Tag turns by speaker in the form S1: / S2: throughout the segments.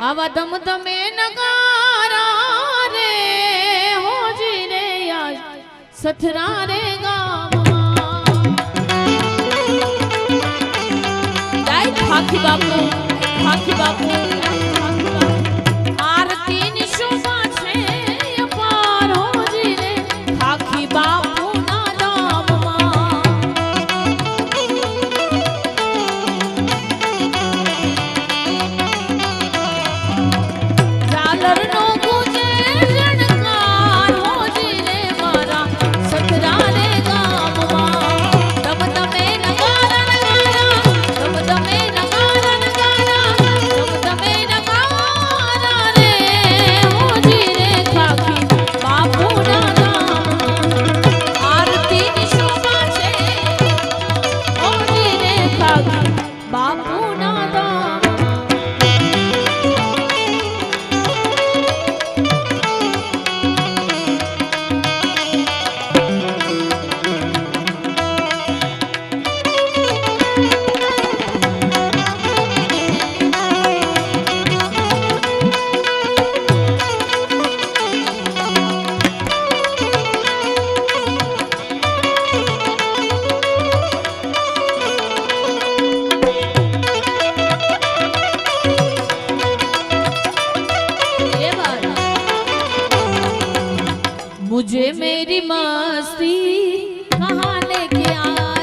S1: આવા ધમ તમે નગારા રે હોજી રે યાર સથરા રે ગામા બાપુ ખાખી બાપુ. मुझे मेरी मस्ती कहाँ लेके आ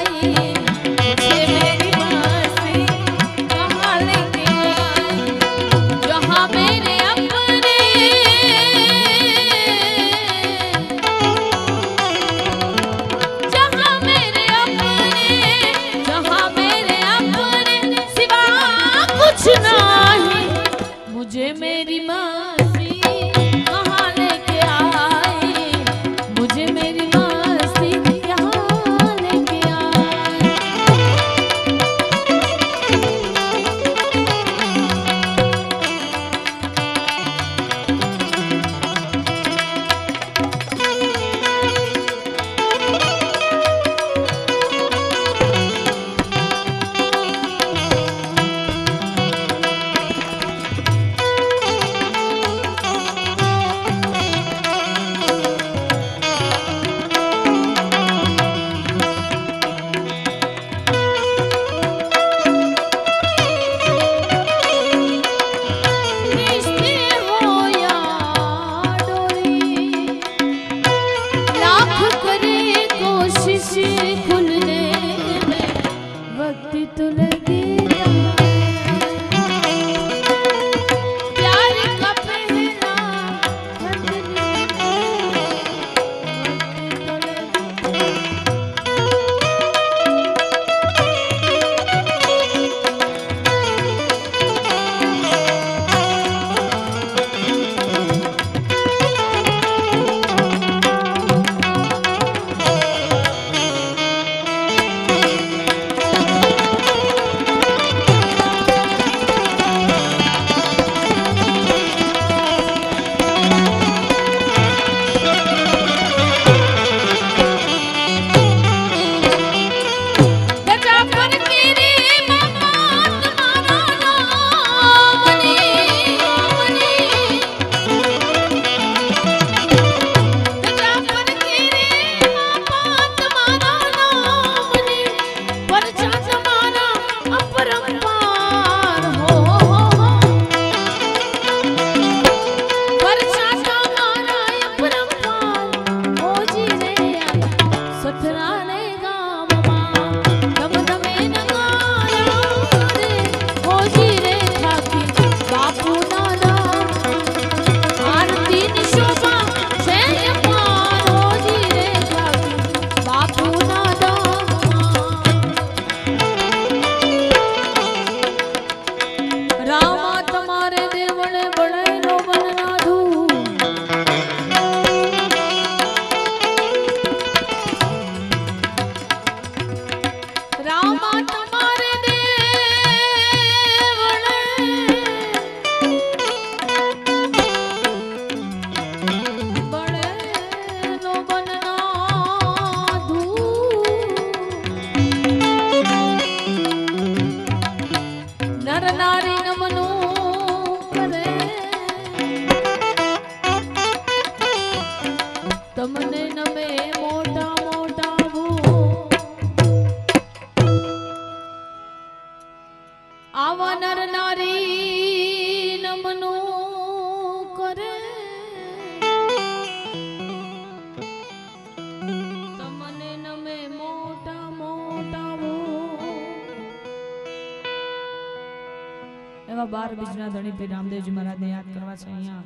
S1: બાર બીજના ધણી પીર રામદેવજી મહારાજને યાદ કરવા છે અહીંયા.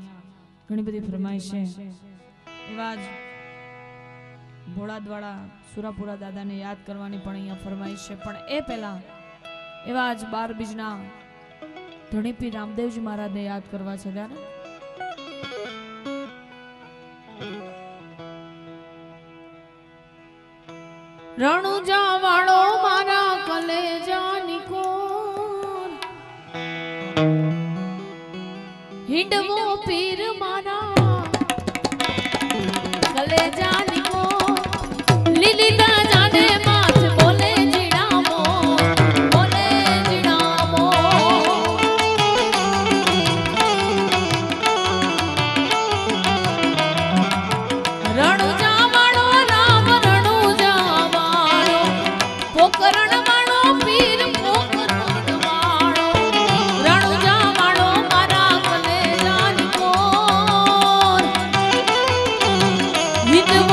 S1: ઘણી બધી ફરમાઈશ છે. એવા જ ભોળાદવાળા સુરાપુરા દાદાને યાદ કરવાની પણ અહીંયા ફરમાઈશ છે. પણ એ પહેલા એવા જ બાર બીજના ધણી પીર રામદેવજી મહારાજને યાદ કરવા છે. ત્યારે રણુજા વાળો મારા કલેજા કોર હિંડવો પીર Keep it.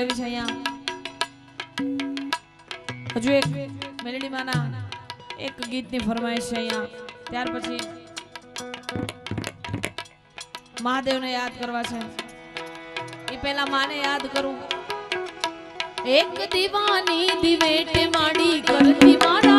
S1: લેવી છે અહીંયા. હજુ એક મેલડીમાંના એક ગીતની ફરમાઈશ છે અહીંયા. ત્યાર પછી મહાદેવને યાદ કરવા છે. એ પહેલા માને યાદ કરું. એક દીવાની દિવેટ માડી કરતી મારા